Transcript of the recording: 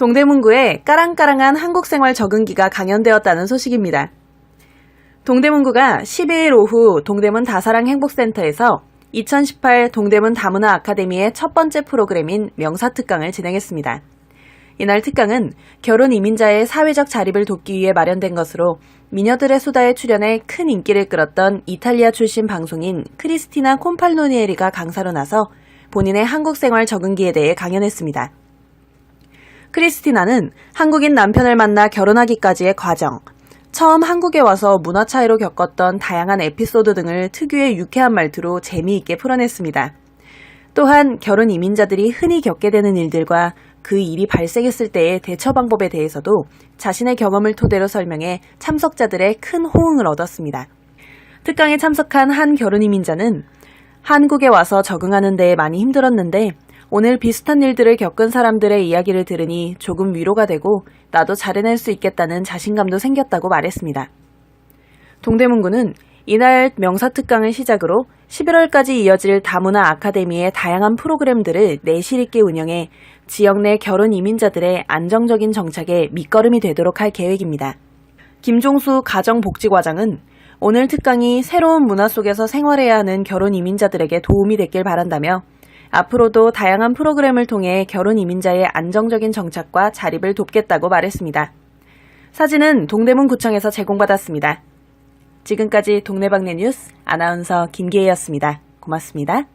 동대문구에 까랑까랑한 한국생활 적응기가 강연되었다는 소식입니다. 동대문구가 12일 오후 동대문 다사랑 행복센터에서 2018 동대문 다문화 아카데미의 첫 번째 프로그램인 명사특강을 진행했습니다. 이날 특강은 결혼 이민자의 사회적 자립을 돕기 위해 마련된 것으로 미녀들의 수다에 출연해 큰 인기를 끌었던 이탈리아 출신 방송인 크리스티나 콤팔노니에리가 강사로 나서 본인의 한국 생활 적응기에 대해 강연했습니다. 크리스티나는 한국인 남편을 만나 결혼하기까지의 과정, 처음 한국에 와서 문화 차이로 겪었던 다양한 에피소드 등을 특유의 유쾌한 말투로 재미있게 풀어냈습니다. 또한 결혼 이민자들이 흔히 겪게 되는 일들과 그 일이 발생했을 때의 대처 방법에 대해서도 자신의 경험을 토대로 설명해 참석자들의 큰 호응을 얻었습니다. 특강에 참석한 한 결혼 이민자는 한국에 와서 적응하는 데 많이 힘들었는데 오늘 비슷한 일들을 겪은 사람들의 이야기를 들으니 조금 위로가 되고 나도 잘해낼 수 있겠다는 자신감도 생겼다고 말했습니다. 동대문구는 이날 명사특강을 시작으로 11월까지 이어질 다문화 아카데미의 다양한 프로그램들을 내실 있게 운영해 지역 내 결혼 이민자들의 안정적인 정착에 밑거름이 되도록 할 계획입니다. 김종수 가정복지과장은 오늘 특강이 새로운 문화 속에서 생활해야 하는 결혼 이민자들에게 도움이 됐길 바란다며 앞으로도 다양한 프로그램을 통해 결혼 이민자의 안정적인 정착과 자립을 돕겠다고 말했습니다. 사진은 동대문 구청에서 제공받았습니다. 지금까지 동네방네 뉴스 아나운서 김기혜였습니다. 고맙습니다.